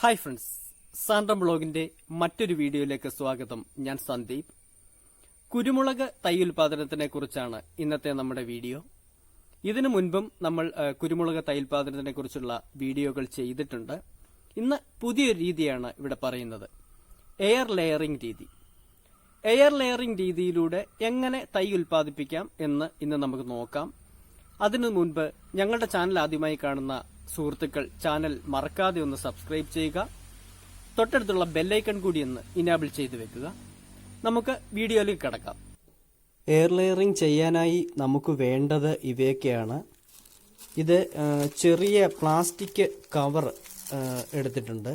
Hi friends സാൻഡ്രം ബ്ലോഗിന്റെ മറ്റൊരു വീഡിയോയിലേക്ക് സ്വാഗതം. ഞാൻ സന്ദീപ്. കുരുമുളക് തൈ ഉൽപാദനത്തിനെ കുറിച്ചാണ് ഇന്നത്തെ നമ്മുടെ വീഡിയോ. ഇതിനു മുൻപും നമ്മൾ കുരുമുളക് തൈ ഉൽപാദനത്തിനെ കുറിച്ചുള്ള വീഡിയോകൾ ചെയ്തിട്ടുണ്ട്. ഇന്ന് പുതിയൊരു രീതിയാണ് ഇവിടെ പറയുന്നത്. എയർ ലെയറിംഗ് രീതി. എയർ ലെയറിംഗ് രീതിയിലൂടെ എങ്ങനെ തൈ ഉൽപ്പാദിപ്പിക്കാം എന്ന് ഇന്ന് നമുക്ക് നോക്കാം. അതിനു മുൻപ് ഞങ്ങളുടെ ചാനൽ ആദ്യമായി കാണുന്ന സുഹൃത്തുക്കൾ ചാനൽ മറക്കാതെ ഒന്ന് സബ്സ്ക്രൈബ് ചെയ്യുക. തൊട്ടടുത്തുള്ള ബെല്ലൈക്കൺ കൂടി ഒന്ന് ഇനാബിൾ ചെയ്തു വെക്കുക. നമുക്ക് വീഡിയോയിലേക്ക് കിടക്കാം. എയർ ലെയറിംഗ് ചെയ്യാനായി നമുക്ക് വേണ്ടത് ഇവയൊക്കെയാണ്. ഇത് ചെറിയ പ്ലാസ്റ്റിക് കവർ എടുത്തിട്ടുണ്ട്.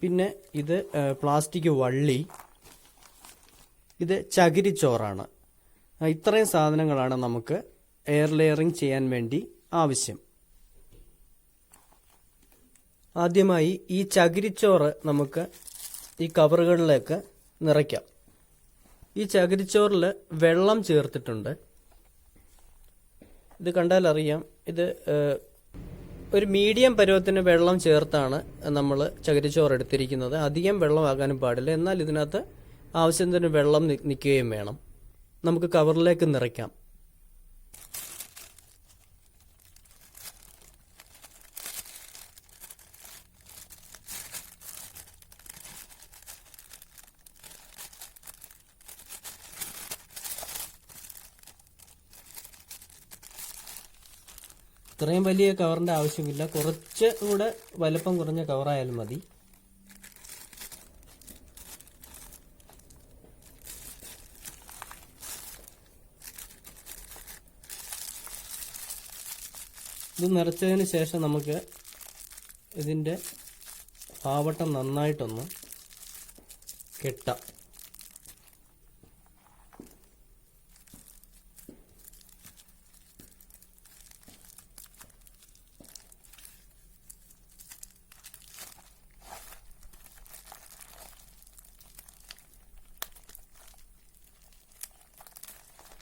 പിന്നെ ഇത് പ്ലാസ്റ്റിക് വള്ളി. ഇത് ചകിരിച്ചോറാണ്. ഇത്രയും സാധനങ്ങളാണ് നമുക്ക് എയർ ലെയറിംഗ് ചെയ്യാൻ വേണ്ടി ആവശ്യം. ആദ്യമായി ഈ ചകിരിച്ചോറ് നമുക്ക് ഈ കവറുകളിലേക്ക് നിറയ്ക്കാം. ഈ ചകിരിച്ചോറിൽ വെള്ളം ചേർത്തിട്ടുണ്ട്. ഇത് കണ്ടാൽ അറിയാം. ഇത് ഒരു മീഡിയം പരുവത്തിന് വെള്ളം ചേർത്താണ് നമ്മൾ ചകിരിച്ചോറ് എടുത്തിരിക്കുന്നത്. അധികം വെള്ളമാകാനും പാടില്ല. എന്നാൽ ഇതിനകത്ത് ആവശ്യത്തിന് വെള്ളം നിൽക്കുകയും വേണം. നമുക്ക് കവറിലേക്ക് നിറയ്ക്കാം. ഇത്രയും വലിയ കവറിന്റെ ആവശ്യമില്ല. കുറച്ച് കൂടെ വലുപ്പം കുറഞ്ഞ കവറായാലും മതി. ഇത് നിറച്ചതിന് ശേഷം നമുക്ക് ഇതിന്റെ പാവട്ടം നന്നായിട്ടൊന്ന് കെട്ടാം.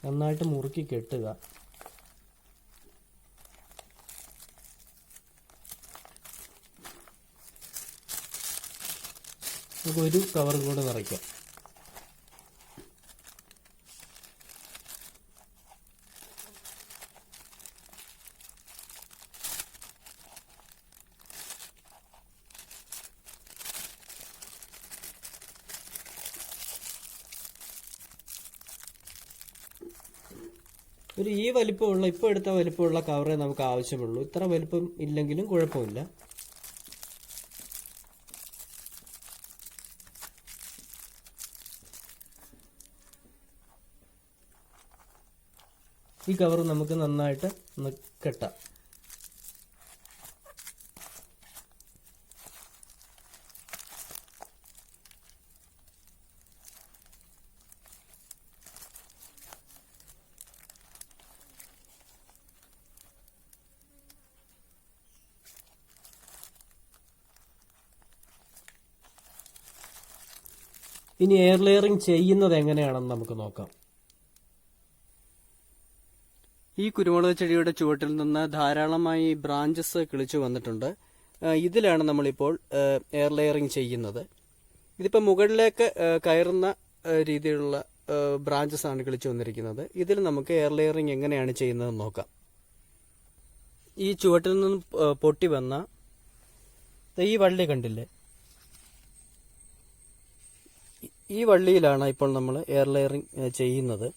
നന്നായിട്ട് മുറുക്കി കെട്ടുക. നമുക്ക് ഒരു കവർ കൂടെ നിറയ്ക്കാം. ഒരു ഈ വലിപ്പമുള്ള ഇപ്പോൾ എടുത്ത വലിപ്പമുള്ള കവറേ നമുക്ക് ആവശ്യമുള്ളൂ. ഇത്ര വലിപ്പം ഇല്ലെങ്കിലും കുഴപ്പമില്ല. ഈ കവർ നമുക്ക് നന്നായിട്ട് ഒന്ന് കെട്ടാം. ഇനി എയർ ലെയറിംഗ് ചെയ്യുന്നത് എങ്ങനെയാണെന്ന് നമുക്ക് നോക്കാം. ഈ കുരുമുളക് ചെടിയുടെ ചുവട്ടിൽ നിന്ന് ധാരാളമായി ബ്രാഞ്ചസ് കിളിച്ചു വന്നിട്ടുണ്ട്. ഇതിലാണ് നമ്മളിപ്പോൾ എയർ ലെയറിംഗ് ചെയ്യുന്നത്. ഇതിപ്പോൾ മുകളിലേക്ക് കയറുന്ന രീതിയിലുള്ള ബ്രാഞ്ചസ് ആണ് കിളിച്ചു വന്നിരിക്കുന്നത്. ഇതിൽ നമുക്ക് എയർ ലെയറിംഗ് എങ്ങനെയാണ് ചെയ്യുന്നതെന്ന് നോക്കാം. ഈ ചുവട്ടിൽ നിന്ന് പൊട്ടി വന്ന ഈ വള്ളി കണ്ടില്ലേ? ഈ വള്ളിയിലാണ് ഇപ്പോൾ നമ്മൾ എയർ ലെയറിങ് ചെയ്യുന്നത്.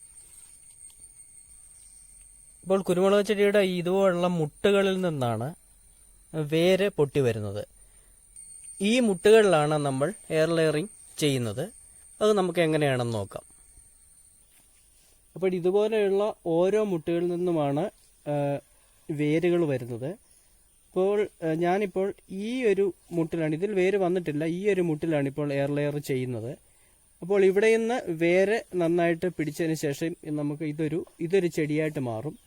ഇപ്പോൾ കുരുമുളക് ചെടിയുടെ ഇതുപോലുള്ള മുട്ടുകളിൽ നിന്നാണ് വേര് പൊട്ടി വരുന്നത്. ഈ മുട്ടുകളിലാണ് നമ്മൾ എയർ ലെയറിങ് ചെയ്യുന്നത്. അത് നമുക്ക് എങ്ങനെയാണെന്ന് നോക്കാം. അപ്പോൾ ഇതുപോലെയുള്ള ഓരോ മുട്ടുകളിൽ നിന്നുമാണ് വേരുകൾ വരുന്നത്. ഇപ്പോൾ ഞാനിപ്പോൾ ഈ ഒരു മുട്ടിലാണ് ഇതിൽ വേര് വന്നിട്ടില്ല ഈ ഒരു മുട്ടിലാണ് ഇപ്പോൾ എയർ ലെയർ ചെയ്യുന്നത്. അപ്പോൾ ഇവിടെ നിന്ന് വേര് നന്നായിട്ട് പിടിച്ചതിന് ശേഷം നമുക്ക് ഇതൊരു ഇതൊരു ചെടിയായിട്ട് മാറും.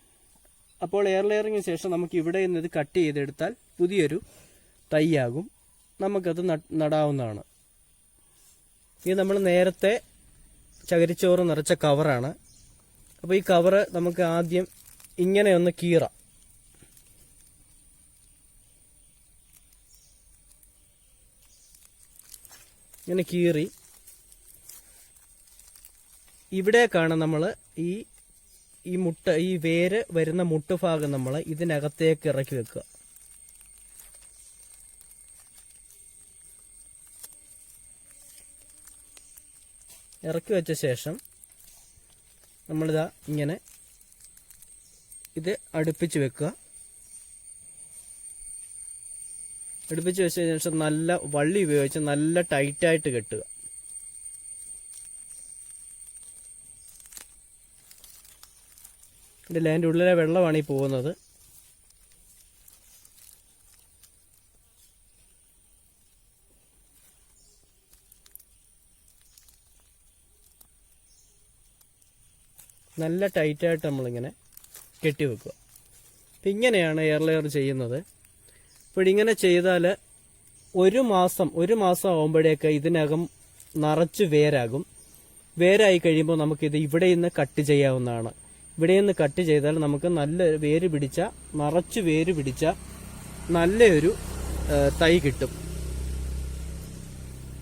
അപ്പോൾ എയർ ലെയറിങ്ങിന് ശേഷം നമുക്ക് ഇവിടെ നിന്ന് ഇത് കട്ട് ചെയ്തെടുത്താൽ പുതിയൊരു തൈയാകും. നമുക്കത് നട്- നടാവുന്നതാണ്. ഇത് നമ്മൾ നേരത്തെ ചകരിച്ചോറ് നിറച്ച കവറാണ്. അപ്പോൾ ഈ കവറ് നമുക്ക് ആദ്യം ഇങ്ങനെ ഒന്ന് കീറാം. ഇങ്ങനെ കീറി ഇവിടേക്കാണ് നമ്മൾ ഈ ഈ മുട്ട ഈ വേര് വരുന്ന മുട്ടുഭാഗം നമ്മൾ ഇതിനകത്തേക്ക് ഇറക്കി വെക്കുക. ഇറക്കി വെച്ച ശേഷം നമ്മളിതാ ഇങ്ങനെ ഇത് അടുപ്പിച്ച് വെക്കുക. അടുപ്പിച്ച് വെച്ച ശേഷം നല്ല വള്ളി ഉപയോഗിച്ച് നല്ല ടൈറ്റായിട്ട് കെട്ടുക. ഇതിൽ അതിന്റെ ഉള്ളിലെ വെള്ളമാണ് ഈ പോകുന്നത്. നല്ല ടൈറ്റായിട്ട് നമ്മളിങ്ങനെ കെട്ടി വെക്കുക. അപ്പം ഇങ്ങനെയാണ് എയർ ലെയർ ചെയ്യുന്നത്. അപ്പോൾ ഇങ്ങനെ ചെയ്താൽ ഒരു മാസം ഒരു മാസം ആകുമ്പോഴേക്ക് ഇതിനകം നിറച്ച് വേരാകും. വേരായി കഴിയുമ്പോൾ നമുക്കിത് ഇവിടെ നിന്ന് കട്ട് ചെയ്യാവുന്നതാണ്. ഇവിടെ നിന്ന് കട്ട് ചെയ്താൽ നമുക്ക് നല്ല വേര് പിടിച്ച നിറച്ച് വേര് പിടിച്ച നല്ലൊരു തൈ കിട്ടും.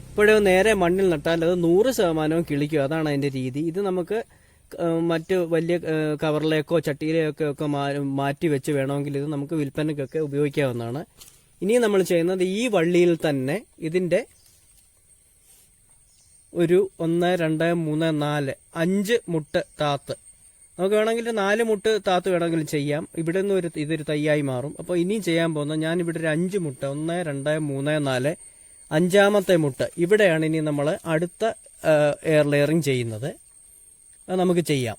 ഇപ്പോഴേ നേരെ മണ്ണിൽ നട്ടാൽ അത് നൂറ് ശതമാനവും കിളിക്കും. അതാണ് അതിന്റെ രീതി. ഇത് നമുക്ക് മറ്റ് വലിയ കവറിലേക്കോ ചട്ടിയിലേക്കോ ഒക്കെ മാറ്റി വെച്ച് വേണമെങ്കിൽ ഇത് നമുക്ക് വിൽപ്പനയ്ക്കൊക്കെ ഉപയോഗിക്കാവുന്നതാണ്. ഇനി നമ്മൾ ചെയ്യുന്നത് ഈ വള്ളിയിൽ തന്നെ ഇതിന്റെ ഒരു ഒന്ന് രണ്ട് മൂന്ന് നാല് അഞ്ച് മുട്ട് താത്ത്. നമുക്ക് വേണമെങ്കിൽ നാല് മുട്ട് താത്ത് വേണമെങ്കിൽ ചെയ്യാം. ഇവിടെ നിന്ന് ഒരു ഇതൊരു തൈയായി മാറും. അപ്പോൾ ഇനിയും ചെയ്യാൻ പോകുന്ന ഞാൻ ഇവിടെ ഒരു അഞ്ച് മുട്ട ഒന്ന് രണ്ട് മൂന്ന് നാല് അഞ്ചാമത്തെ മുട്ട. ഇവിടെയാണ് ഇനി നമ്മൾ അടുത്ത എയർ ലെയറിങ് ചെയ്യുന്നത്. നമുക്ക് ചെയ്യാം.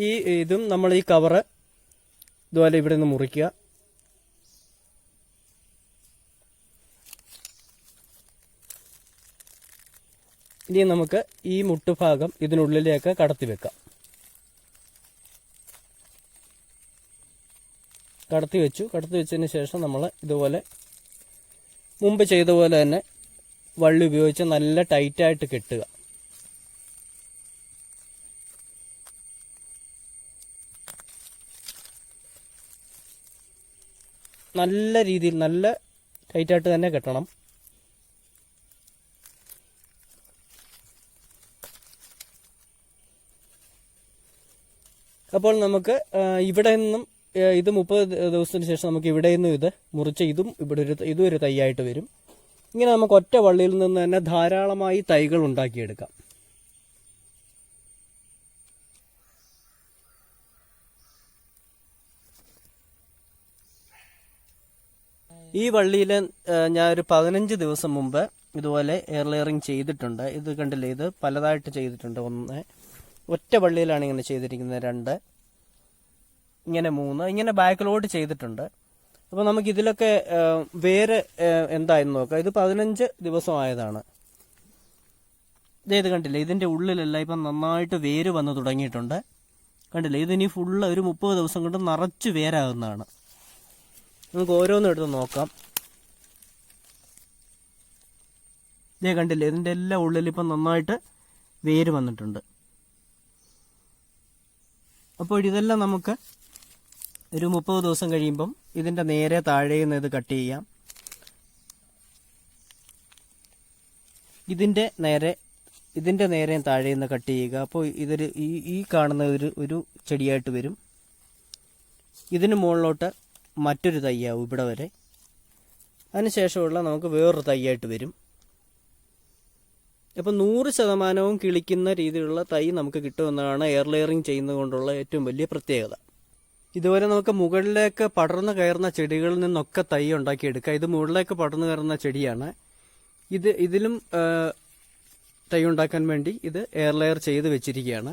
ഈ ഇതും നമ്മൾ ഈ കവറ് ഇതുപോലെ ഇവിടെ നിന്ന് മുറിക്കുക. ഇനി നമുക്ക് ഈ മുട്ടുഭാഗം ഇതിനുള്ളിലേക്ക് കടത്തി വെക്കാം. കടത്തി വെച്ചു. കടത്തി വെച്ചതിന് ശേഷം നമ്മൾ ഇതുപോലെ മുമ്പ് ചെയ്ത പോലെ തന്നെ വള്ളി ഉപയോഗിച്ച് നല്ല ടൈറ്റായിട്ട് കെട്ടുക. നല്ല രീതിയിൽ നല്ല ടൈറ്റായിട്ട് തന്നെ കെട്ടണം. അപ്പോൾ നമുക്ക് ഇവിടെ നിന്നും ഇത് മുപ്പത് ദിവസത്തിന് ശേഷം നമുക്ക് ഇവിടെ നിന്നും ഇത് മുറിച്ച് ഇതും ഇവിടെ ഒരു ഇതും ഒരു തൈയായിട്ട് വരും. ഇങ്ങനെ നമുക്ക് ഒറ്റ വള്ളിയിൽ നിന്ന് തന്നെ ധാരാളമായി തൈകൾ ഉണ്ടാക്കിയെടുക്കാം. ഈ വള്ളിയിൽ ഒരു പതിനഞ്ച് ദിവസം മുമ്പ് ഇതുപോലെ എയർ ലെയറിങ് ചെയ്തിട്ടുണ്ട്. ഇത് കണ്ടില്ലേ? ഇത് പലതായിട്ട് ചെയ്തിട്ടുണ്ട് ഒന്ന്. ഒറ്റ വള്ളിയിലാണ് ഇങ്ങനെ ചെയ്തിരിക്കുന്നത് രണ്ട് ഇങ്ങനെ മൂന്ന് ഇങ്ങനെ ബാക്കിലോട്ട് ചെയ്തിട്ടുണ്ട്. അപ്പോൾ നമുക്ക് ഇതിലൊക്കെ വേറെ എന്തായെന്ന് നോക്കാം. ഇത് പതിനഞ്ച് ദിവസമായതാണ് ഇതേത് കണ്ടില്ലേ ഇതിന്റെ ഉള്ളിലെല്ലാം ഇപ്പം നന്നായിട്ട് വേര് വന്ന് തുടങ്ങിയിട്ടുണ്ട്. കണ്ടില്ലേ ഇതിനി ഫുള്ള് ഒരു മുപ്പത് ദിവസം കൊണ്ട് നിറച്ച് വേരാകുന്നതാണ് നമുക്ക് ഓരോന്നും എടുത്ത് നോക്കാം. ഇതേ കണ്ടില്ലേ ഇതിന്റെ എല്ലാ ഉള്ളിലിപ്പം നന്നായിട്ട് വേര് വന്നിട്ടുണ്ട്. അപ്പോൾ ഇതെല്ലാം നമുക്ക് ഒരു മുപ്പത് ദിവസം കഴിയുമ്പം ഇതിന്റെ നേരെ താഴെ നിന്ന് ഇത് കട്ട് ചെയ്യാം. ഇതിന്റെ നേരെ ഇതിന്റെ നേരെ താഴെ നിന്ന് കട്ട് ചെയ്യുക. അപ്പോൾ ഇതൊരു ഈ ഈ കാണുന്ന ഒരു ഒരു ചെടിയായിട്ട് വരും. ഇതിന് മുകളിലോട്ട് മറ്റൊരു തയ്യാവും ഇവിടെ വരെ. അതിനുശേഷമുള്ള നമുക്ക് വേറൊരു തയ്യായിട്ട് വരും. അപ്പം നൂറ് ശതമാനവും കിളിക്കുന്ന രീതിയിലുള്ള തൈ നമുക്ക് കിട്ടുമെന്നാണ് എയർ ലെയറിങ് ചെയ്യുന്നത് കൊണ്ടുള്ള ഏറ്റവും വലിയ പ്രത്യേകത. ഇതുപോലെ നമുക്ക് മുകളിലേക്ക് പടർന്നു കയറുന്ന ചെടികളിൽ നിന്നൊക്കെ തൈ ഉണ്ടാക്കിയെടുക്കാം ഇത് മുകളിലേക്ക് പടർന്നു കയറുന്ന ചെടിയാണ്. ഇത് ഇതിലും തൈ ഉണ്ടാക്കാൻ വേണ്ടി ഇത് എയർ ലെയർ ചെയ്ത് വെച്ചിരിക്കുകയാണ്.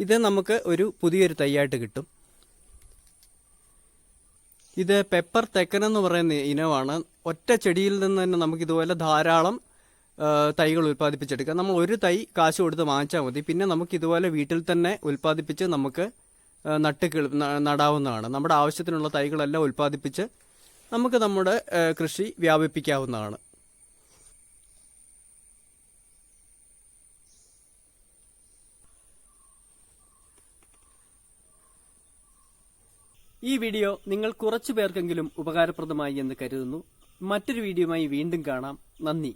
ഇത് നമുക്ക് ഒരു പുതിയൊരു തൈയായിട്ട് കിട്ടും. ഇത് പെപ്പർ തെക്കൻ എന്ന് പറയുന്ന ഇനമാണ്. ഒറ്റ ചെടിയിൽ നിന്ന് തന്നെ നമുക്ക് ഇതുപോലെ ധാരാളം തൈകൾ ഉൽപ്പാദിപ്പിച്ചെടുക്കുക. നമ്മൾ ഒരു തൈ കാശ് കൊടുത്ത് വാങ്ങിച്ചാൽ മതി. പിന്നെ നമുക്ക് ഇതുപോലെ വീട്ടിൽ തന്നെ ഉൽപ്പാദിപ്പിച്ച് നമുക്ക് നട്ട് നടാവുന്നതാണ്. നമ്മുടെ ആവശ്യത്തിനുള്ള തൈകളെല്ലാം ഉൽപ്പാദിപ്പിച്ച് നമുക്ക് നമ്മുടെ കൃഷി വ്യാപിപ്പിക്കാവുന്നതാണ്. ഈ വീഡിയോ നിങ്ങൾ കുറച്ചു പേർക്കെങ്കിലും ഉപകാരപ്രദമായി എന്ന് കരുതുന്നു. മറ്റൊരു വീഡിയോയുമായി വീണ്ടും കാണാം. നന്ദി.